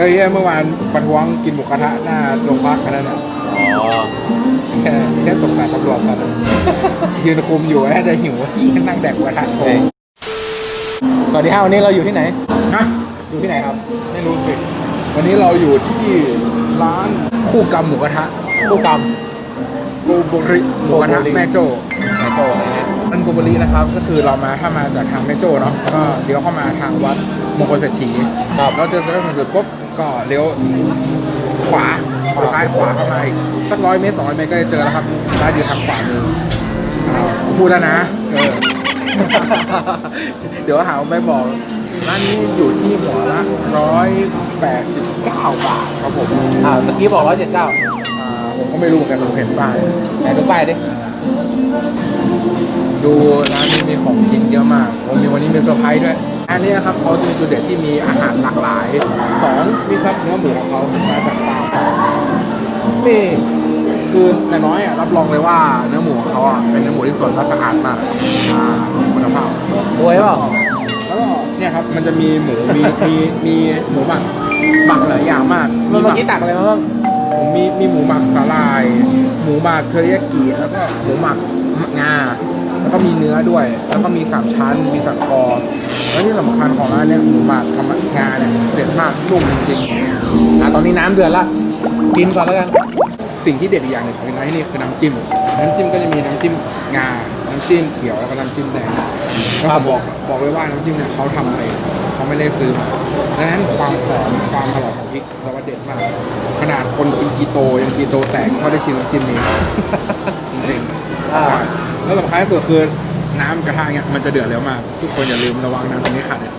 เฮ้ยเมื่อวานประท้วงกินหมูกระทะหน้าโรงพักกันนั่นน่ะอ๋อแค่แค่สงสารตำรวจตอนนั้นยืนคุมอยู่น่าจะหิวอีกนั่งแดกหมูกระทะโชว์สวัสดีครับวันนี้เราอยู่ที่ไหนฮะอยู่ที่ไหนครับ ไม่รู้สิวันนี้เราอยู่ที่ร้านคู่กรรมหมูกระทะผู้กรรมโกโบริหมูกระทะโกโบริแม่โจ้นายโจนะฮะร้านโกโบรินะครับ ก็คือเรามาถ้ามาจากทางแม่โจ้เนาะก็เลี้ยวเข้ามาทางวัดมงคลเศรษฐีครับเราเจอเซ็นทรัลเซ็นทรัลปุ๊บ ก็เลี้ยวขวาขวาซ้ายขวาเข้ามาอีกสักร้อยเมตรสองร้อยเมตรก็จะเจอแล้วครับร้านอยู่ทางขวามืออ้าวพูดแล้วนะเออ เดี๋ยวหาว่าไม่บอกร้านนี้อยู่ที่หัวละร้อยแปดสิบเก้าบาทครับผมอ่าตะกี้บอกร้อยเจ็ดเก้าอ่าผมก็ไม่รู้เหมือนกันผมเห็นป้ายไหนดูป้ายดิดูร้านนี้มีของกินเยอะมากผมมีวันนี้มีเซอร์ไพรส์ด้วย อันนี้นะครับเขาจะมีจุดเด่นที่มีอาหารหลากหลายสองนี่ครับเนื้อหมูของเขามาจากฟาร์มนี่คือแต่น้อยอะรับรองเลยว่าเนื้อหมูของเขาอะเป็นเนื้อหมูที่สดและสะอาดมากอ่าคุณภาพรวยเปล่าแล้วก็เนี่ยครับมันจะมีหมูมีมีมีหมูหมักหมักหลายอย่างมากเมื่อหมักี้ตักอะไรมาบ้างผมมีมีหมูหมักสาลาย หมูหมักเทอริยากิแล้วก็หมูหมักงา แล้วก็มีเนื้อด้วย แล้วก็มีสามชั้น มีสันคอ แล้วที่สำคัญของร้านเนี้ยหมูหมักทำงาเนี่ยเด็ดมากนุ่มจริงอ่าตอนนี้น้ำเดือดละ กินก่อนแล้วกันๆสิ่งที่เด็ดอีกอย่างหนึ่งของร้านที่นี่คือน้ำจิ้ม น้ำจิ้มก็จะมีน้ำจิ้มงา น้ำจิ้มเขียวแล้วก็น้ำจิ้มแดงก็ครับบอกบอกเลยว่าน้ำจิ้มเนี่ยเขาทำเองเขาไม่ได้ซื้อมาดังนั้นความหอมความอร่อยของพริกเราว่าเด็ดมาก ขนาดคนกินกีโตยังกีโตแตกเพราะได้ชิมน้ำจิ้มนี้จริงๆอ่า แล้วสำคัญที่สุดคือน้ำกระทะเนี่ยมันจะเดือดเร็วมาก ทุกคนอย่าลืมระวังน้ำตรงนี้ขาดเนี่ย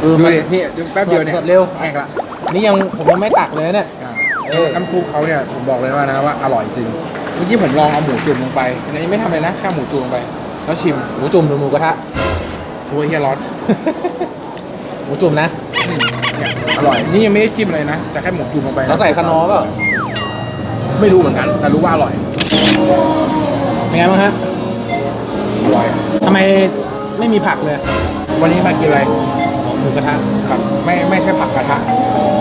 คือดูมันดินี่แป๊บเดียวเนี่ยเดือดเร็วแห้งละอันนี้ยังผมยังไม่ตักเลยเนี่ย อ่าเออ น้ำซุปเขาเนี่ยผมบอกเลยว่านะว่าอร่อยจริง เมื่อกี้ผมลองเอาหมูจุ่มลงไปอันนี้ไม่ทำเลยนะแค่หมูจุ่มลงไป แล้วชิมหมูจุ่มหรือหมูกระทะโอ้ยเฮียร้อนหมูจุ่มนะ อืมเนี่ยอร่อย นี่ยังไม่ได้จิ้มอะไรนะ แต่แค่หมูจุ่มลงไปนะแล้วใส่คนอร์เปล่า ไม่รู้เหมือนกัน แต่รู้ว่าอร่อย เป็นไงบ้างฮะอร่อยทำไมไม่มีผักเลย วันนี้มากินอะไรหมูกระทะครับ ไม่ไม่ใช่ผักกระทะ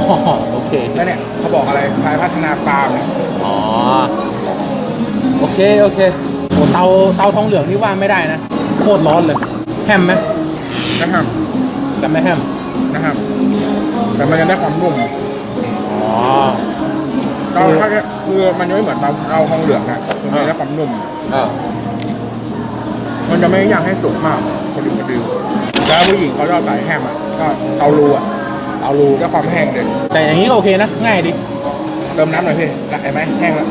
อ๋อโอเค แล้วเนี่ยเขาบอกอะไรพายพัฒนาฟาร์มเนี่ยอ๋อ โอเค โอเคโอ้เตาเตาทองเหลืองนี่ว่าไม่ได้นะ โคตรร้อนเลย แฮมไหมนะครับแต่ไม่แฮม นะครับ แต่มันจะได้ความนุ่มอ๋อ เตาถ้าคือมันจะไม่เหมือนเตาเตาทองเหลืองนะคือมันจะได้ความนุ่มอ่า มันจะไม่อยากให้สุกมากพอดีพอดีแล้วผู้หญิงเขาชอบใส่แห้มอะก็เตารูอะเตารูด้วยความแห้งเลยแต่อย่างนี้ก็โอเคนะ ง่ายดีเติมน้ำหน่อยพี่ได้ไหมแห้งแล้ว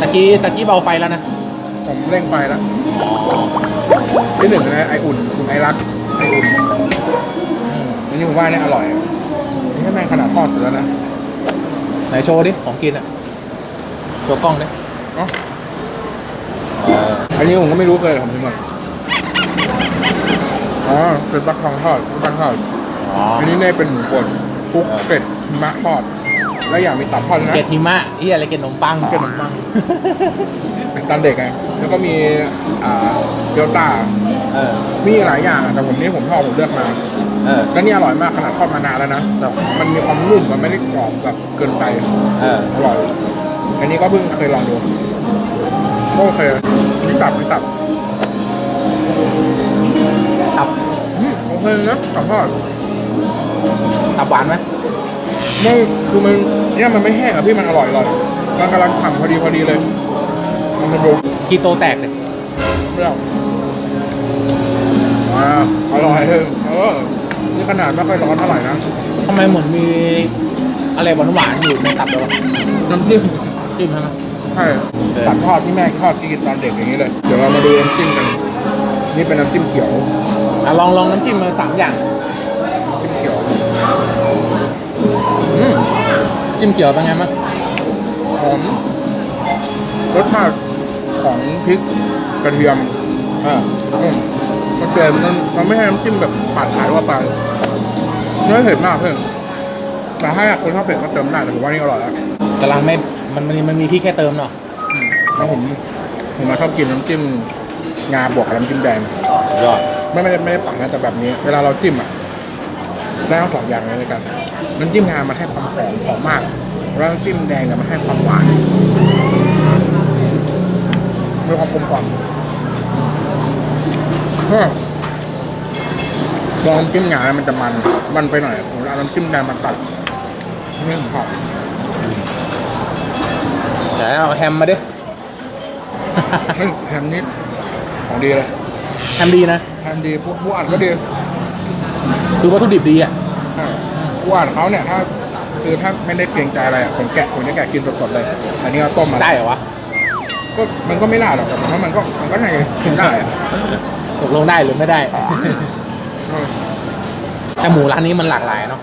ตะกี้ตะกี้เบาไฟแล้วนะผมเร่งไฟแล้วอ๋อที่หนึ่งนะไออุ่นคุณไอรักไออุ่นอืมอันนี้ผมว่าเนี่ยอร่อยนี่แม่งขนาดทอดเสร็จแล้วนะไหนโชว์ดิของกินอะโชว์กล้องดิเนาะเอออันนี้ผมก็ไม่รู้เคยผมชิมก่อนอ๋อเป็นปลาทองทอดปลาทอดอ๋ออันนี้เนี่ยเป็นหมูบดคลุกเออเป็ดหิมะทอด แล้วอย่างมีตับทอดนะเกล็ดหิมะเหียอะไรเกล็ดขนมปังเกล็ดขนมปังเป็นตอนเด็กไงแล้วก็มีอ่าเกี๊ยวตาเออมีหลายอย่างอะแต่ผมนี่ผมชอบผมเลือกมาเออแล้วนี่อร่อยมากขนาดทอดมานานแล้วนะแต่มันมีความนุ่มมันไม่ได้กรอบแบบเกินไปเอออร่อย อันนี้ก็เพิ่งเคยลองดูก็โอเคมี ตับมีตับตับอืมโอเคนะตับทอดตับหวานไหมไม่คือมันเนี่ยมันไม่แห้งอะพี่มันอร่อยอร่อยมันกำลังทำพอดีพอดีเลยมันเป็นโรกีโตแตกเลยไม่เอาอ่าอร่อยเลยเออนี่ขนาดไม่ค่อยร้อนเท่าไหร่นะทำไมเหมือนมีอะไรหวานหวานๆอยู่ในตับเลยวะน้ำจิ้มจิ้มใช่ไหมใช่ตัดทอดที่แม่ทอดกินตอนเด็กอย่างนี้เลย เดี๋ยวเรามาดูน้ำจิ้มกัน นี่เป็นน้ำจิ้มเขียวอะลองลองน้ำจิ้มมาสามอย่างน้ำจิ้มเขียวอืมจิ้มเขียวเป็นไงมั้างหอมรสชาติของพริกกระเทียมเอออืมมันเกินมันมันไม่ใช่น้ำจิ้มแบบปาดขายว่าไปไม่เผ็ดมากเพื่อนแต่ถ้าอยากคนชอบเผ็ดก็เติมได้แต่ผมว่านี่อร่อยแล้วกำลังไม่ มันมันมันมีที่แค่เติมเนาะแล้วผมผมมาชอบกินน้ำจิ้มงาบวกกับน้ำจิ้มแดงยอดไม่ไม่ได้ไม่ได้ปักนะแต่แบบนี้ เวลาเราจิ้มอะได้ทั้งสองอย่างเลยในกันน้ำจิ้มงามันให้ความหอมหอมมากแล้วน้ำจิ้มแดงเนี่ยมันให้ความหวานมีความกลมกล่อมก็ลองน้ำจิ้มงาเนี่ยมันจะมัน มันไปหน่อยผมเอาน้ำจิ้มแดงมันตัดไม่หอม ไหนเอาแฮมมาดิ เฮ้ยแฮมนิดของดีเลยแฮมดีนะ แฮมดีพวกผู้อัดก็ดีคือวัตถุดิบดีอะ ใช่ผู้อัดเขาเนี่ยถ้าคือถ้าไม่ได้เกรงใจอะไรอะผมแกะผมจะแกะกินสดๆเลย อันนี้เราต้มมาได้เหรอวะก็มันก็ไม่น่าหรอกแต่ผมว่ามันก็มันก็น่าจะกินได้อะตกลงได้หรือไม่ได้แต่หมูร้านนี้มันหลากหลายเนาะ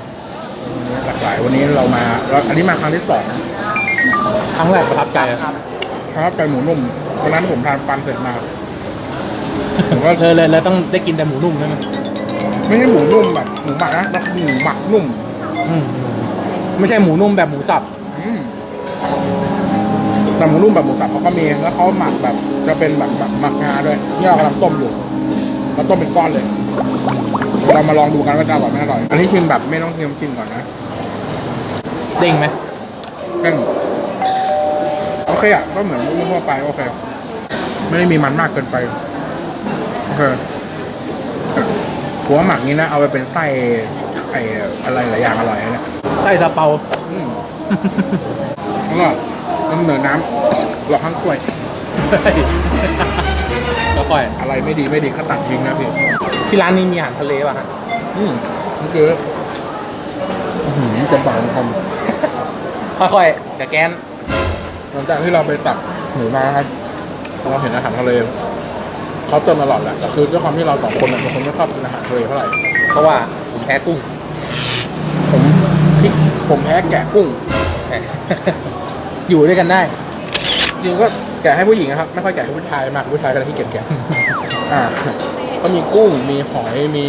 หลากหลายวันนี้เรามาเราอันนี้มาครั้งที่สอง ครั้งแรกประทับใจอะครับไก่หมูนุ่มวันนั้นผมทานปันเสร็จมาผมก็ เธอเลยเลยต้องได้กินแต่หมูนุ่มใช่ไหมไม่ใช่หมูนุ่มแบบหมูหมักนะแล้วคือหมูหมักนุ่มอืมไม่ใช่หมูนุ่มแบบหมูสับอืมแต่หมูนุ่มแบบหมูสับเขาก็มีแล้วเขาหมักแบบ จะเป็นแบบแบบหมักงาด้วยนี่เรากำลังต้มอยู่เราต้มเป็นก้อนเลย เรามาลองดูกันว่าจะอร่อยไม่อร่อย อันนี้ชิมแบบไม่ต้องเค็มกินก่อนนะเด้งไหมเพ่งโอเคอะก็เหมือนนุ่มทั่วไปโอเค ไม่ได้มีมันมากเกินไปโอเคหัวหมักนี้นะเอาไปเป็นไส้ไออะไรหลายอย่างอร่อยนะเนี่ยไส้ซาเปาอืมอร่อยมันเหมือนน้ำหลอกข้างกล้วยแล้วค่อยอะไรไม่ดีไม่ดีก็ตัดทิ้งนะพี่ที่ร้านนี้มีอาหารทะเลป่ะฮะอืมนี่คืออื้อหือจะบอกคมค่อยๆกับแกน หลังจากที่เราไปตักหมูมาครับเราเห็นอาหารทะเลเขาเติมตลอดแหละแต่คือด้วยความที่เราสองคนเนี่ยเป็นคนไม่ชอบกินอาหารทะเลเท่าไหร่เพราะว่าผมแพ้กุ้ง ผมพริกผมแพ้แกะกุ้ง อยู่ด้วยกันได้จริงก็แกะให้ผู้หญิงนะครับ ไม่ค่อยแกะให้ผู้ชายมากผู้ชายก็เลยที่เกียจแกะอ่าก็มีกุ้งมีหอยมี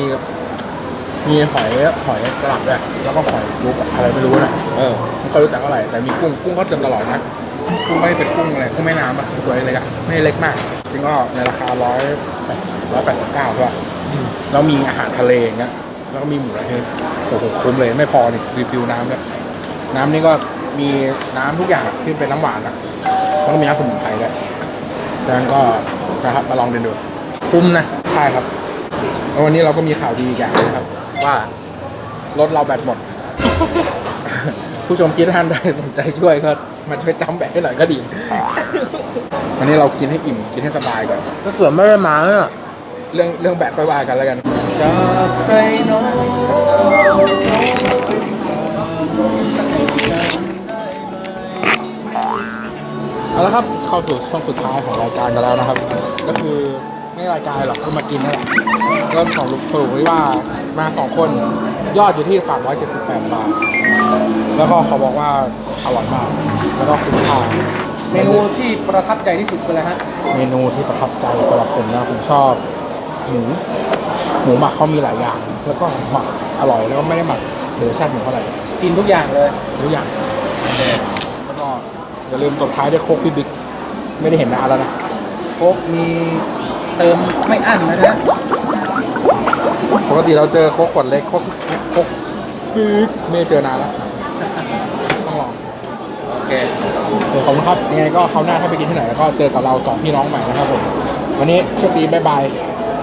มีหอยหอยกระหลับด้วยแล้วก็หอยจุ๊บอะไรไม่รู้นะเออไม่ค่อยรู้จักเท่าไร่แต่มีกุ้งกุ้งก็เติมตลอดนะ กุ้งไม่ได้เป็นกุ้งอะไรกุ้งแม่น้ำอะตัวเล็กๆอะไม่ได้เล็กมาก จริงก็ในราคาร้อยร้อยแปดสิบเก้าใช่ป่ะแล้วมีอาหารทะเลอย่างเงี้ยแล้วก็มีหมูอะไรเงี้ยโอ้โหคุ้มเลยไม่พอนี่รีฟิลน้ำด้วยน้ำนี่ก็มีน้ำทุกอย่างที่เป็นน้ำหวานอะแล้วก็มีน้ำสมุนไพรด้วยดังนั้นก็นะครับมาลองเดินดูคุ้มนะใช่ครับแล้ววันนี้เราก็มีข่าวดีอีกอย่างนะครับ ว่ารถเราแบตหมด ผู้ชมคิดท่านใดสนใจช่วยก็ มาช่วยจำแบตให้หน่อยก็ดี วันนี้เรากินให้อิ่มกินให้สบายก่อน ก็เกือบไม่ได้มาเนี่ยเรื่องเรื่องแบตค่อยว่ากันแล้วกันจากใครน้องเอาละครับเข้าสู่ช่วงสุดท้ายของรายการกันแล้วนะครับ ก็คือไม่รายการหรอกก็มากินนั่นแหละก็สรุปสรุปไว้ว่า มาสองคน ยอดอยู่ที่ 378 บาท แล้วก็เขาบอกว่าอร่อยมาก แล้วก็คุ้มค่าเมนูที่ประทับใจที่สุดคืออะไรฮะ เมนูที่ประทับใจสำหรับผมนะผมชอบหมูหมูหมักเขามีหลายอย่าง แล้วก็หมักอร่อยแล้วก็ไม่ได้หมักเดือชาติหมูเท่าไหร่กินทุกอย่างเลยทุกอย่างแล้วก็อย่าลืมตบท้ายด้วยโคกพี่บิ๊กไม่ได้เห็นนานแล้วนะโค้กมีเติมไม่อั้นนะฮะ ปกติเราเจอโคกขวดเล็กโคกโคกบิ๊กไม่ได้เจอนานแล้วต้องลองโอเคเดี๋ยวขอบคุณครับยังไงก็คราวหน้าถ้าไปกินที่ไหนก็เจอกับเราสองพี่น้องใหม่นะครับผมวันนี้โชคดีบายบาย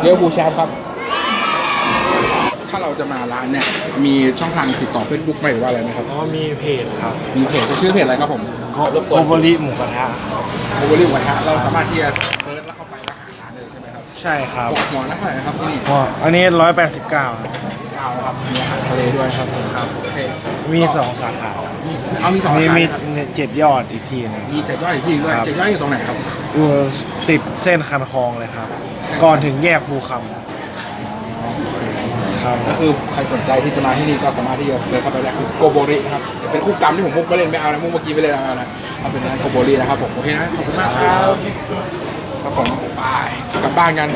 เลี้ยวบูแชมป์ครับ ถ้าเราจะมาร้านเนี่ยมีช่องทางติดต่อเฟซบุ๊กไหมหรือว่าอะไรไหมครับอ๋อมีเพจครับมีเพจชื่อเพจอะไรครับผมโกโบริหมูกระทะโอเวอร์ลิวนะฮะเราสามารถที่จะ ใช่ไหมครับใช่ครับหัวหัวละเท่าไหร่นะครับที่นี่อ๋ออันนี้ร้อยแปดสิบเก้าเก้านะครับมีอาหารทะเลด้วยครับครับโอเคมีสองสาขามีเอามีสองมีสาขามีนะครับเจ็ดยอดอีกทีหนึง มีเจ็ดย่อยอีกที่ด้วยครับ เจ็ดย่อยอยู่ตรงไหนครับอยู่ติดเส้นคันคลองเลยครับ ก่อนถึงแยกภูคำครับ ก็คือใครสนใจที่จะมาที่นี่ก็สามารถที่จะเซิร์ชเข้าไปได้คือโกโบริครับเป็นคู่กรรมที่ผมมุกไปเล่นไม่เอานะมุกเมื่อกี้ไปเล่นเอานะเอาเป็นร้านโกโบรินะครับผมโอเคนะขอบคุณมากครับ ครับผมไปกลับบ้านกัน